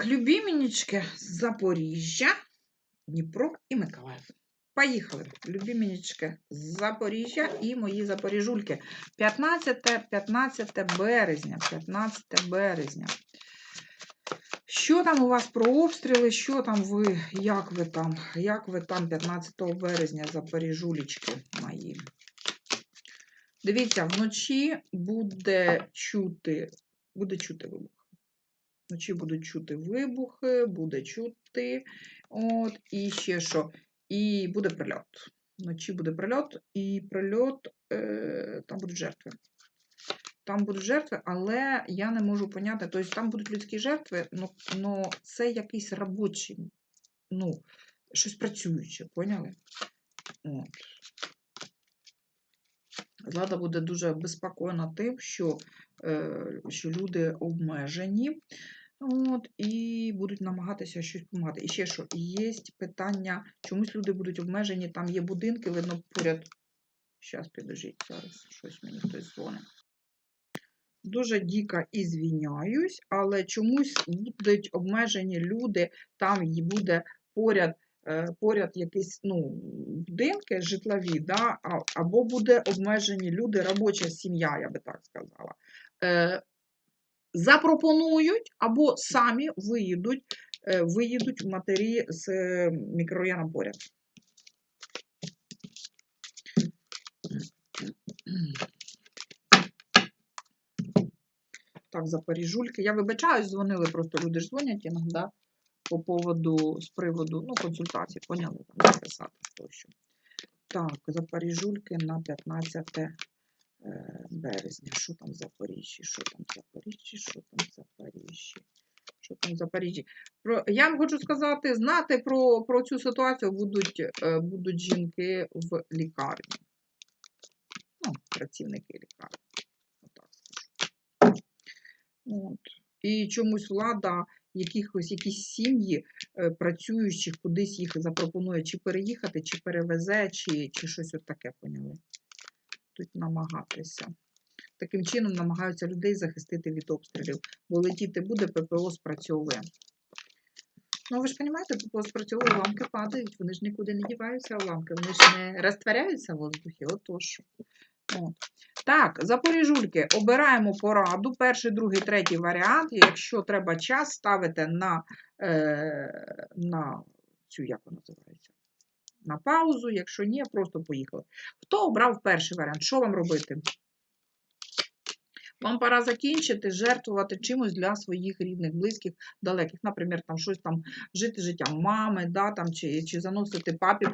Так, любименечки з Запоріжжя, Дніпро і Миколаїв. Поїхали, любименечки з Запоріжжя і мої запоріжульки. 15, 15 березня. 15 березня. Що там у вас про обстріли? Що там ви, як ви там? Як ви там 15 березня, запоріжулечки мої? Дивіться, вночі буде чути, буде чути вибух. Вночі будуть чути вибухи, буде чути. От, і ще що. І буде прильот. Вночі буде прильот, і прильот, е, там будуть жертви. Там будуть жертви, але я не можу поняти, тобто там будуть людські жертви, але це якийсь робочий, ну, щось працююче, поняли? От. Влада буде дуже безпокоєна тим, що, е, що люди обмежені. От, і будуть намагатися щось допомагати. І ще що, є питання, чомусь люди будуть обмежені, там є будинки, видно, поряд. Зараз, підожіть, зараз щось мені хтось дзвонить. Дуже дико і звіняюсь, але чомусь будуть обмежені люди, там буде поряд, е, поряд якісь ну, будинки житлові, да, або буде обмежені люди, робоча сім'я, я би так сказала. Запропонують або самі виїдуть, е, виїдуть матері з е, мікрорайоном поряд. Так, запоріжульки. Я вибачаюсь, дзвонили просто люди ж дзвонять іноді по поводу, з приводу, ну, консультацій, поняли, там записати тощо. Так, запоріжульки на 15 е, березня. Що там в Запоріжжі? Що там в Запоріжжі? Що там в Запоріжжі? Що там в Запоріжжі? Про, я вам хочу сказати, знати про, про цю ситуацію будуть, е, будуть жінки в лікарні. Ну, працівники лікарні. Отак скажу. От. І чомусь влада якихось якісь сім'ї е, працюючих кудись їх запропонує чи переїхати, чи перевезе, чи, чи щось от таке поняли. Тут намагатися. Таким чином намагаються людей захистити від обстрілів, бо летіти буде, ППО спрацьовує. Ну, ви ж розумієте, ППО спрацьовує, ламки падають, вони ж нікуди не діваються, ламки, вони ж не розтворяються в воздухі, отож. От. Так, запоріжульки, обираємо пораду. Перший, другий, третій варіант. Якщо треба час, ставите на, е, на цю, як вона називається? На паузу, якщо ні, просто поїхали. Хто обрав перший варіант? Що вам робити? Вам пора закінчити, жертвувати чимось для своїх рідних, близьких, далеких. Наприклад, там щось там жити життям мами, да, там, чи, чи заносити папі е,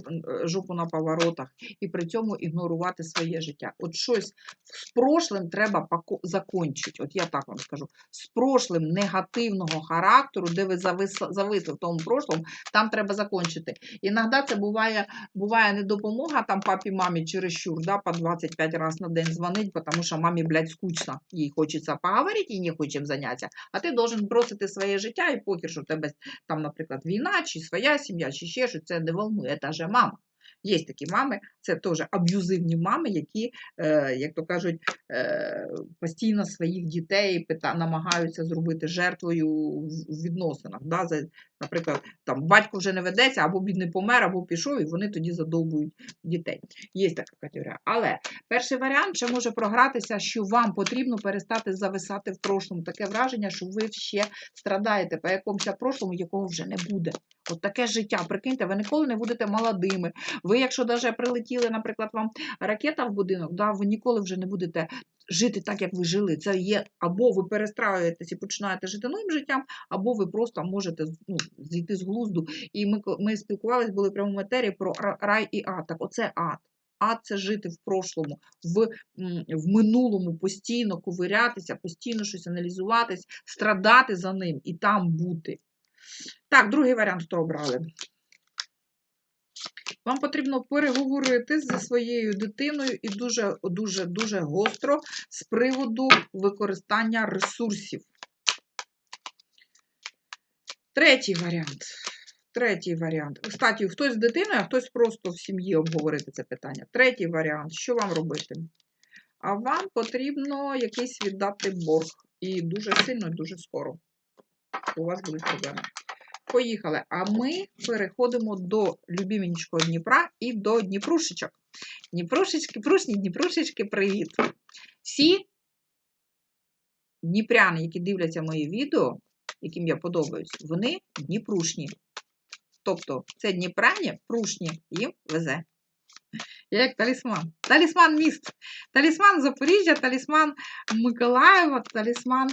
жопу на поворотах і при цьому ігнорувати своє життя. От щось з прошлим треба закінчити. От я так вам скажу. З прошлим негативного характеру, де ви зависли, зависли в тому прошлому, там треба закінчити. Іноді це буває, буває не допомога там папі, мамі чересчур, да, по 25 разів на день дзвонить, тому що мамі, блядь, скучно, їй хочеться поговорити і не хочемо заняття. А ти должен бросити своє життя і похер, що в тебе там, наприклад, війна, чи своя сім'я, чи ще щось, це не волнує, це же мама. Є такі мами, це теж аб'юзивні мами, які, е, як то кажуть, е, постійно своїх дітей намагаються зробити жертвою в відносинах. Да? Наприклад, там батько вже не ведеться, або бідний помер, або пішов, і вони тоді задовбують дітей. Є така категорія. Але перший варіант ще може програтися, що вам потрібно перестати зависати в прошлому. Таке враження, що ви ще страдаєте по якомусь прошлому, якого вже не буде. От таке життя. Прикиньте, ви ніколи не будете молодими. Ви, якщо навіть прилетіли, наприклад, вам ракета в будинок, да, ви ніколи вже не будете жити так, як ви жили. Це є або ви перестраюєтесь і починаєте жити новим життям, або ви просто можете ну, зійти з глузду. І ми, ми спілкувалися, були в прямому етері про рай і ад. Так, оце ад. Ад це жити в прошлому, в, в минулому, постійно ковирятися, постійно щось аналізуватись, страдати за ним і там бути. Так, другий варіант, хто обрали. Вам потрібно переговорити зі своєю дитиною і дуже, дуже, дуже гостро з приводу використання ресурсів. Третій варіант. Третій варіант. Кстати, хтось з дитиною, а хтось просто в сім'ї обговорити це питання. Третій варіант. Що вам робити? А вам потрібно якийсь віддати борг. І дуже сильно, і дуже скоро. у вас будуть проблеми. Поїхали. А ми переходимо до любименького Дніпра і до Дніпрушечок. Дніпрушечки, прушні, Дніпрушечки, привіт! Всі дніпряни, які дивляться мої відео, яким я подобаюсь, вони дніпрушні. Тобто це дніпрані, прушні, їм везе. Я як талісман. Талісман міст. Талісман Запоріжжя, талісман Миколаєва, талісман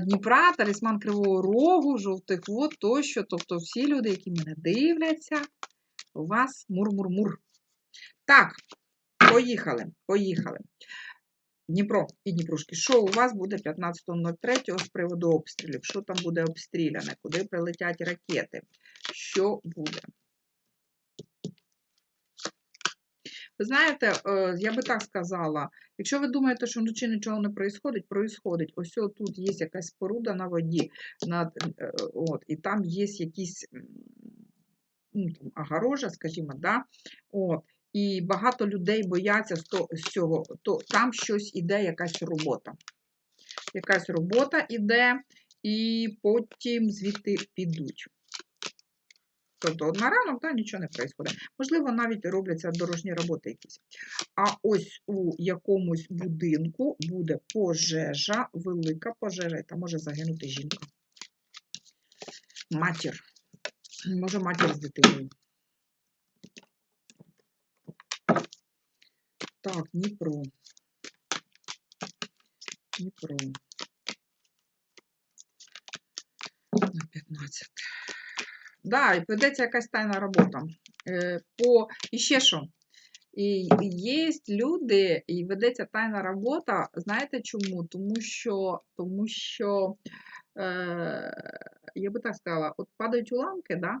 Дніпра, талісман Кривого Рогу, жовтих вод тощо. Тобто всі люди, які мене дивляться, у вас мур-мур-мур. Так, поїхали, поїхали. Дніпро і Дніпрушки. Що у вас буде 15.03 з приводу обстрілів? Що там буде обстріляне? Куди прилетять ракети? Що буде? Ви знаєте, е, я би так сказала, якщо ви думаєте, що вночі нічого не проїсходить, проїсходить. Ось тут є якась споруда на воді, над, е, от, і там є якісь ну, там, огорожа, скажімо, да? от, і багато людей бояться з цього, то там щось іде, якась робота. Якась робота іде, і потім звідти підуть. Тобто на ранок да, нічого не відбувається. Можливо, навіть робляться дорожні роботи якісь. А ось у якомусь будинку буде пожежа, велика пожежа, і там може загинути жінка. Матір. Може, матір з дитиною. Так, Дніпро. Дніпро. На 15. Да, і ведеться якась тайна робота. Е, По і ще що. І є люди, і ведеться тайна робота. Знаєте чому? Тому що, тому що е, я би так сказала, от падають уламки, да?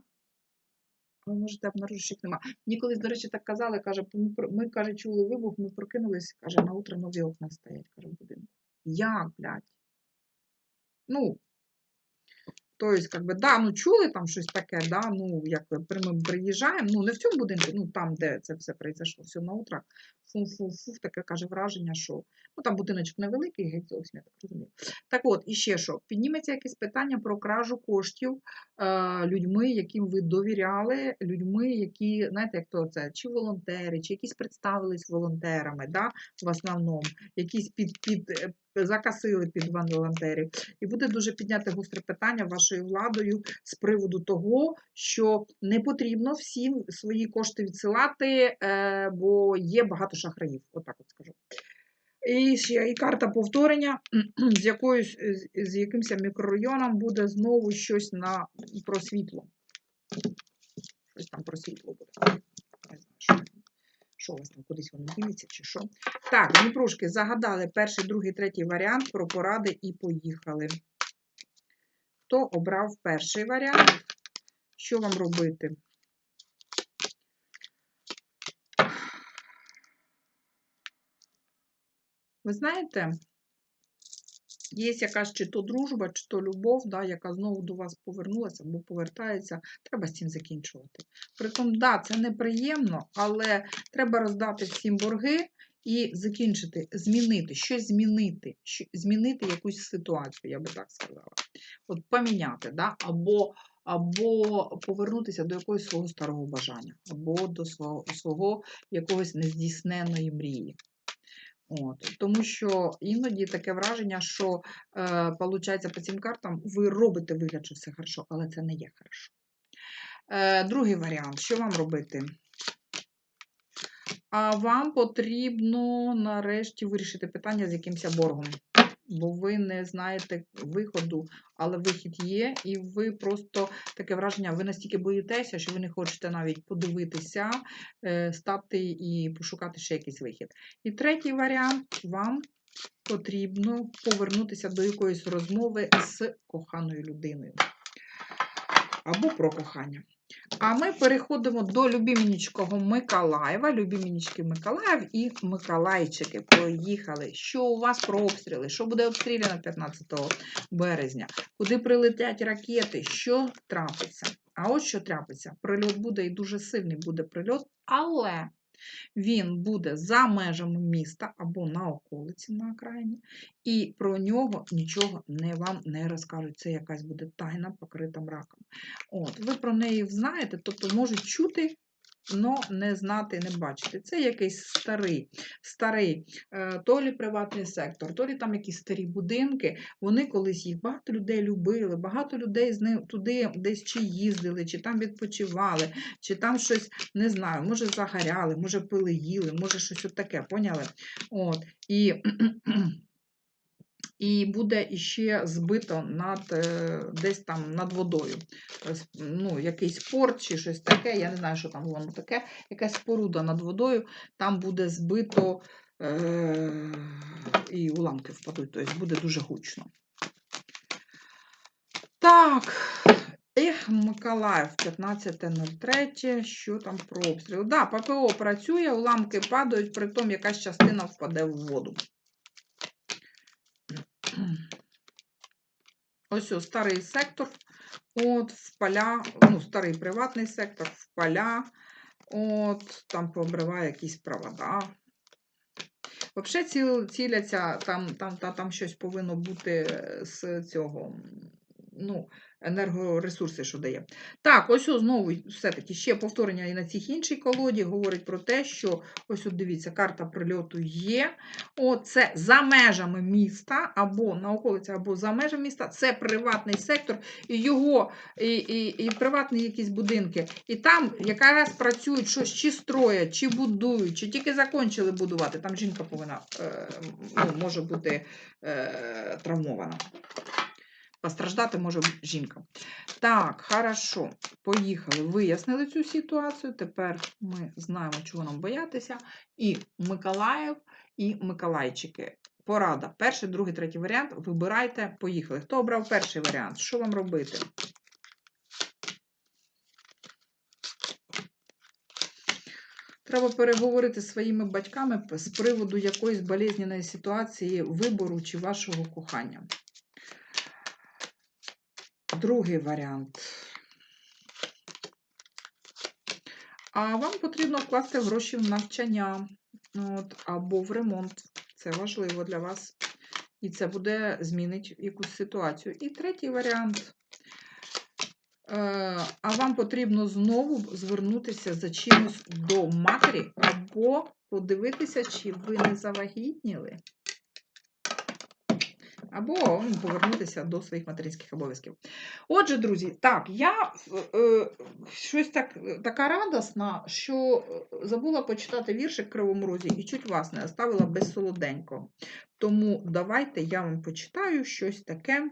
ви можете обнаружити, що їх нема. Мені колись, до речі, так казали, каже, ми, ми каже, чули вибух, ми прокинулись, каже, на утро нові окна стоять, каже, в будинку. Як, блядь? Ну, Тобто, как би, да, ну чули там щось таке, да, ну, як ми приїжджаємо, ну не в цьому будинку, ну там, де це все произошло, все на утро, фу-фу-фу, таке каже враження, що ну там будиночок невеликий, геть зовсім, я так розумію. Так от, і ще що, підніметься якесь питання про кражу коштів е, людьми, яким ви довіряли, людьми, які, знаєте, як то це, чи волонтери, чи якісь представились волонтерами, да, в основному, якісь під, під, е, закасили під волонтерів. І буде дуже підняти гостре питання вашою владою з приводу того, що не потрібно всім свої кошти відсилати, е, бо є багато шахраїв. Отак от скажу. І ще і карта повторення з якоюсь з, якимось мікрорайоном буде знову щось на про світло. Щось там про світло буде. Не знаю, що. Що у вас там кудись воно діляться чи що. Так, Дніпрушки загадали перший, другий, третій варіант про поради і поїхали. Хто обрав перший варіант? Що вам робити? Ви знаєте, є якась чи то дружба, чи то любов, да, яка знову до вас повернулася або повертається, треба з цим закінчувати. Притом, да, це неприємно, але треба роздати всім борги і закінчити, змінити, щось змінити, змінити якусь ситуацію, я би так сказала. От поміняти, да, або, або повернутися до якогось свого старого бажання, або до свого, свого якогось нездійсненої мрії. От, тому що іноді таке враження, що е, получається по цим картам, ви робите вигляд, що все хорошо, але це не є хорошо. Е, другий варіант, що вам робити? А вам потрібно нарешті вирішити питання з якимось боргом. Бо ви не знаєте виходу, але вихід є, і ви просто таке враження, ви настільки боїтеся, що ви не хочете навіть подивитися, е, стати і пошукати ще якийсь вихід. І третій варіант вам потрібно повернутися до якоїсь розмови з коханою людиною. Або про кохання. А ми переходимо до любімінічкого Миколаєва, любімінічки Миколаїв і Миколайчики. Поїхали. Що у вас про обстріли? Що буде обстріляно 15 березня? Куди прилетять ракети? Що трапиться? А от що трапиться? Прильот буде і дуже сильний буде прильот, але Він буде за межами міста або на околиці на окраїні, і про нього нічого не вам не розкажуть. Це якась буде тайна покрита мраком. От, ви про неї знаєте, тобто можуть чути, но не знати, не бачити. Це якийсь старий, старий е, то лі приватний сектор, то лі там якісь старі будинки. Вони колись їх багато людей любили, багато людей з ним туди десь чи їздили, чи там відпочивали, чи там щось не знаю, може загоряли, може пили, їли, може щось от таке, поняли? От, і, і буде іще збито над, е, десь там над водою. Ну, якийсь порт чи щось таке, я не знаю, що там воно таке, якась споруда над водою, там буде збито е- і уламки впадуть, тобто буде дуже гучно. Так. Ех, Миколаїв, 15.03. Що там про обстріл? Да, ППО працює, уламки падають, притом якась частина впаде в воду. Ось ось старий сектор, от в поля, ну, старий приватний сектор, в поля, от там пообриває якісь провода. Взагалі ціл, ціляться, там, там, там, там щось повинно бути з цього, ну, енергоресурси, що дає. Так, ось знову все-таки ще повторення і на цій іншій колоді говорить про те, що ось от дивіться, карта прильоту є. О, це за межами міста, або на околиці, або за межами міста. Це приватний сектор, і його, і, і, і приватні якісь будинки. І там якраз працюють щось, чи строять, чи будують, чи тільки закончили будувати. Там жінка повинна е, ну, може бути е, травмована. Постраждати може жінка. Так, хорошо. Поїхали. Вияснили цю ситуацію. Тепер ми знаємо, чого нам боятися. І Миколаїв, і Миколайчики. Порада. Перший, другий, третій варіант. Вибирайте, поїхали. Хто обрав перший варіант? Що вам робити? Треба переговорити зі своїми батьками з приводу якоїсь болезненної ситуації вибору чи вашого кохання. Другий варіант. А вам потрібно вкласти гроші в навчання от, або в ремонт. Це важливо для вас. І це буде змінить якусь ситуацію. І третій варіант. Е, А вам потрібно знову звернутися за чимось до матері, або подивитися, чи ви не завагітніли, або ну, повернутися до своїх материнських обов'язків. Отже, друзі, так, я е, е, щось так, така радосна, що е, забула почитати віршик Кривому Розі і чуть вас не оставила без солоденького. Тому давайте я вам почитаю щось таке.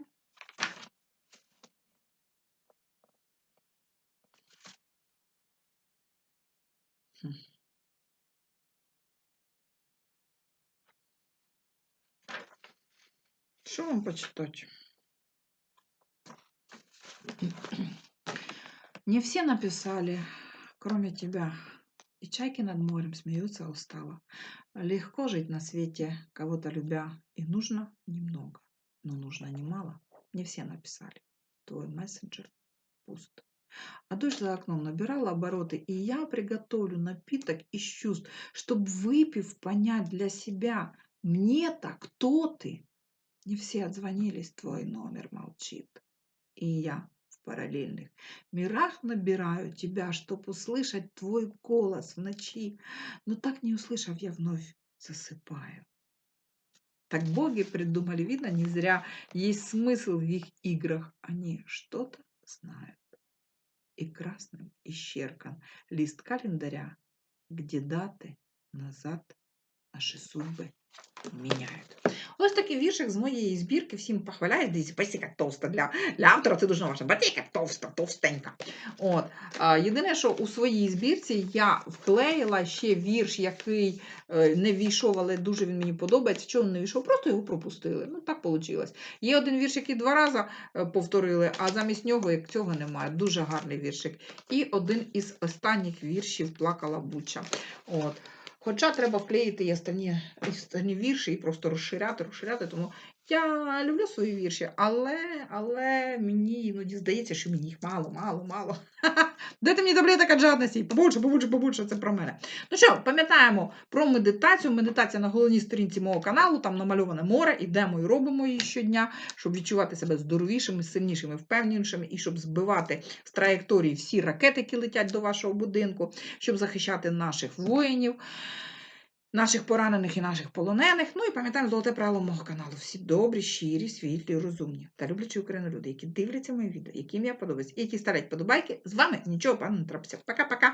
Що вам почитати? Не все написали, кроме тебя. И чайки над морем смеются устало. Легко жить на свете, кого-то любя. И нужно немного, но нужно немало. Не все написали. Твой мессенджер пуст. А дождь за окном набирала обороты, и я приготовлю напиток из чувств, чтобы, выпив, понять для себя, мне-то кто ты? Не все отзвонились, твой номер молчит. И я в параллельных мирах набираю тебя, чтоб услышать твой голос в ночи. Но так не услышав, я вновь засыпаю. Так боги придумали, видно, не зря есть смысл в их играх. Они что-то знают. И красным исчеркан лист календаря, где даты назад наші судьби міняють. Ось такий віршик з моєї збірки. Всім похваляю. Дивіться, як товста для, для автора. Це дуже важливо. Бачите, товста, товстенька. От. Єдине, що у своїй збірці я вклеїла ще вірш, який е, не війшов, але дуже він мені подобається. Чого він не війшов? Просто його пропустили. Ну, так вийшло. Є один вірш, який два рази е, повторили, а замість нього як цього немає. Дуже гарний віршик. І один із останніх віршів плакала Буча. От. Хоча треба вклеїти і останні, останні вірші і просто розширяти, розширяти, тому Я люблю свої вірші, але, але мені іноді здається, що мені їх мало, мало, мало. Дайте мені таблеток жадності, побольше, побольше, побольше, це про мене. Ну що, пам'ятаємо про медитацію. Медитація на головній сторінці мого каналу, там намальоване море, ідемо і робимо її щодня, щоб відчувати себе здоровішими, сильнішими, впевненішими, і щоб збивати з траєкторії всі ракети, які летять до вашого будинку, щоб захищати наших воїнів. Наших поранених і наших полонених. Ну і пам'ятаємо золоте правило мого каналу. Всі добрі, щирі, світлі, розумні та люблячі Україну люди, які дивляться мої відео, яким я подобаюся, які ставлять подобайки. З вами нічого пане не трапиться. Пока-пока!